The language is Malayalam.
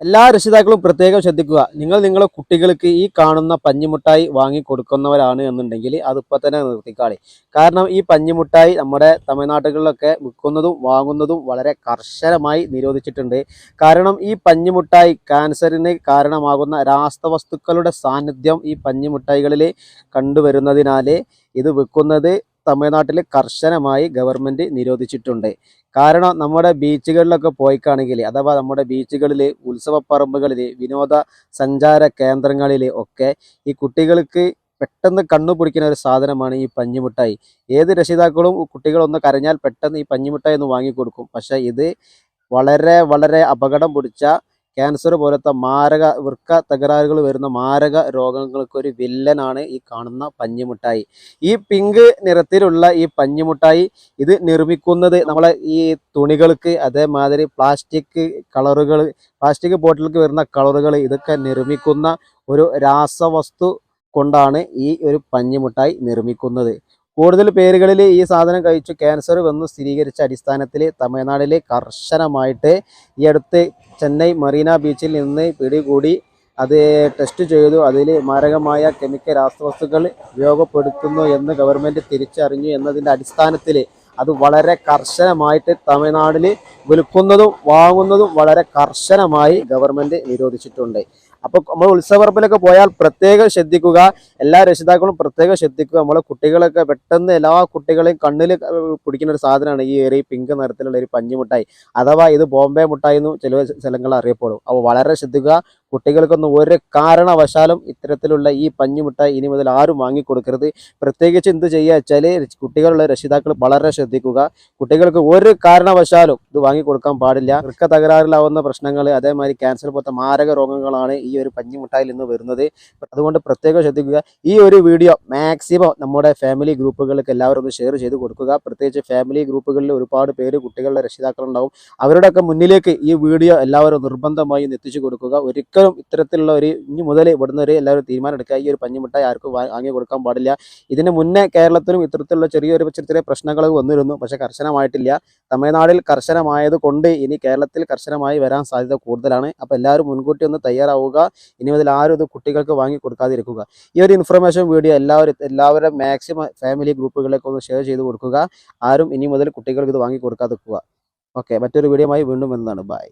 എല്ലാ രക്ഷിതാക്കളും പ്രത്യേകം ശ്രദ്ധിക്കുക. നിങ്ങൾ നിങ്ങളുടെ കുട്ടികൾക്ക് ഈ കാണുന്ന പഞ്ഞിമുട്ടായി വാങ്ങി കൊടുക്കുന്നവരാണ് എന്നുണ്ടെങ്കിൽ അതിപ്പോൾ തന്നെ നിർത്തിക്കാളി. കാരണം ഈ പഞ്ഞിമുട്ടായി നമ്മുടെ തമിഴ്നാട്ടുകളിലൊക്കെ വിൽക്കുന്നതും വാങ്ങുന്നതും വളരെ കർശനമായി നിരോധിച്ചിട്ടുണ്ട്. കാരണം ഈ പഞ്ഞിമുട്ടായി ക്യാൻസറിന് കാരണമാകുന്ന രാസവസ്തുക്കളുടെ സാന്നിധ്യം ഈ പഞ്ഞിമുട്ടായികളിൽ കണ്ടുവരുന്നതിനാൽ ഇത് വിൽക്കുന്നത് തമിഴ്നാട്ടിൽ കർശനമായി ഗവൺമെന്റ് നിരോധിച്ചിട്ടുണ്ട്. കാരണം നമ്മുടെ ബീച്ചുകളിലൊക്കെ പോയിക്കാണെങ്കിൽ അഥവാ നമ്മുടെ ബീച്ചുകളിൽ ഉത്സവപ്പറമ്പുകളിൽ വിനോദ സഞ്ചാര കേന്ദ്രങ്ങളിൽ ഒക്കെ ഈ കുട്ടികൾക്ക് പെട്ടെന്ന് കണ്ണു പിടിക്കുന്ന ഒരു സാധനമാണ് ഈ പഞ്ഞിമിഠായി ഏത് രക്ഷിതാക്കളും കുട്ടികളൊന്ന് കരഞ്ഞാൽ പെട്ടെന്ന് ഈ പഞ്ഞിമിഠായി ഒന്ന് വാങ്ങിക്കൊടുക്കും. പക്ഷേ ഇത് വളരെ വളരെ അപകടം പിടിച്ച ക്യാൻസർ പോലത്തെ മാരക വൃക്ക തകരാറുകൾ വരുന്ന മാരക രോഗങ്ങൾക്കൊരു വില്ലനാണ് ഈ കാണുന്ന പഞ്ഞിമുട്ടായി. ഈ പിങ്ക് നിറത്തിലുള്ള ഈ പഞ്ഞിമുട്ടായി ഇത് നിർമ്മിക്കുന്നത് നമ്മളെ ഈ തുണികൾക്ക് അതേമാതിരി പ്ലാസ്റ്റിക് കളറുകൾ പ്ലാസ്റ്റിക് ബോട്ടിലേക്ക് വരുന്ന കളറുകൾ ഇതൊക്കെ നിർമ്മിക്കുന്ന ഒരു രാസവസ്തു കൊണ്ടാണ് ഈ ഒരു പഞ്ഞിമുട്ടായി നിർമ്മിക്കുന്നത്. കൂടുതൽ പേരുകളിൽ ഈ സാധനം കഴിച്ചു ക്യാൻസർ വന്ന് സ്ഥിരീകരിച്ച അടിസ്ഥാനത്തിൽ തമിഴ്നാട്ടിൽ കർശനമായിട്ട് ഈ അടുത്ത് ചെന്നൈ മറീന ബീച്ചിൽ നിന്ന് പിടികൂടി അത് ടെസ്റ്റ് ചെയ്തു. അതിൽ മാരകമായ കെമിക്കൽ രാസവസ്തുക്കൾ ഉപയോഗപ്പെടുത്തുന്നു എന്ന് ഗവൺമെന്റ് തിരിച്ചറിഞ്ഞു എന്നതിന്റെ അടിസ്ഥാനത്തിൽ അത് വളരെ കർശനമായിട്ട് തമിഴ്നാട്ടിൽ വിൽക്കുന്നതും വാങ്ങുന്നതും വളരെ കർശനമായി ഗവൺമെന്റ് നിരോധിച്ചിട്ടുണ്ട്. അപ്പോൾ നമ്മൾ ഉത്സവപ്പറമ്പിലൊക്കെ പോയാൽ പ്രത്യേകം ശ്രദ്ധിക്കുക. എല്ലാ രക്ഷിതാക്കളും പ്രത്യേകം ശ്രദ്ധിക്കുക. നമ്മളെ കുട്ടികളൊക്കെ പെട്ടെന്ന് എല്ലാ കുട്ടികളെയും കണ്ണിൽ പിടിക്കുന്ന ഒരു സാധനമാണ് ഈ ഒരു പിങ്ക് നിറത്തിലുള്ള ഒരു പഞ്ഞിമുട്ടായി. അഥവാ ഇത് ബോംബെ മുട്ടായി എന്നും ചില സ്ഥലങ്ങളിൽ അറിയപ്പെടും. അപ്പോൾ വളരെ ശ്രദ്ധിക്കുക. കുട്ടികൾക്കൊന്നും ഒരു കാരണവശാലും ഇത്തരത്തിലുള്ള ഈ പഞ്ഞിമുട്ടായി ഇനി മുതൽ ആരും വാങ്ങിക്കൊടുക്കരുത്. പ്രത്യേകിച്ച് എന്ത് ചെയ്യുക വെച്ചാൽ കുട്ടികളുള്ള രക്ഷിതാക്കൾ വളരെ ശ്രദ്ധിക്കുക. കുട്ടികൾക്ക് ഒരു കാരണവശാലും ഇത് വാങ്ങിക്കൊടുക്കാൻ പാടില്ല. വൃക്ക തകരാറിലാവുന്ന പ്രശ്നങ്ങൾ അതേമാതിരി ക്യാൻസർ പോലത്തെ മാരക രോഗങ്ങളാണ് ഈ ഒരു പഞ്ഞിമുട്ടായിൽ നിന്ന് വരുന്നത്. അതുകൊണ്ട് പ്രത്യേകം ശ്രദ്ധിക്കുക. ഈ ഒരു വീഡിയോ മാക്സിമം നമ്മുടെ ഫാമിലി ഗ്രൂപ്പുകൾക്ക് എല്ലാവരും ഒന്ന് ഷെയർ ചെയ്ത് കൊടുക്കുക. പ്രത്യേകിച്ച് ഫാമിലി ഗ്രൂപ്പുകളിൽ ഒരുപാട് പേര് കുട്ടികളുടെ രക്ഷിതാക്കളുണ്ടാവും. അവരുടെയൊക്കെ മുന്നിലേക്ക് ഈ വീഡിയോ എല്ലാവരും നിർബന്ധമായും എത്തിച്ചു കൊടുക്കുക. ഒരിക്കലും ഇത്തരത്തിലുള്ള ഒരു ഇനി മുതൽ ഇവിടുന്ന് ഒരു എല്ലാവരും തീരുമാനം എടുക്കുക ഈ ഒരു പഞ്ഞിമിഠായി ആർക്കും വാങ്ങി കൊടുക്കാൻ പാടില്ല. ഇതിന് മുന്നേ കേരളത്തിലും ഇത്തരത്തിലുള്ള ചെറിയൊരു ചെറിയ ചെറിയ പ്രശ്നങ്ങൾ വന്നിരുന്നു. പക്ഷെ കർശനമായിട്ടില്ല. തമിഴ്നാടിൽ കർശനമായത് കൊണ്ട് ഇനി കേരളത്തിൽ കർശനമായി വരാൻ സാധ്യത കൂടുതലാണ്. അപ്പോൾ എല്ലാവരും മുൻകൂട്ടി ഒന്ന് തയ്യാറാവുക. ഇനി മുതൽ ആരും ഇത് കുട്ടികൾക്ക് വാങ്ങി കൊടുക്കാതിരിക്കുക. ഈ ഒരു ഇൻഫർമേഷൻ വീഡിയോ എല്ലാവരും എല്ലാവരും മാക്സിമം ഫാമിലി ഗ്രൂപ്പുകളിലേക്ക് ഒന്ന് ഷെയർ ചെയ്ത് കൊടുക്കുക. ആരും ഇനി മുതൽ കുട്ടികൾക്ക് ഇത് വാങ്ങി കൊടുക്കാതിരിക്കുക. ഓക്കെ മറ്റൊരു വീഡിയോയുമായി വീണ്ടും വരുന്നതാണ് ബൈ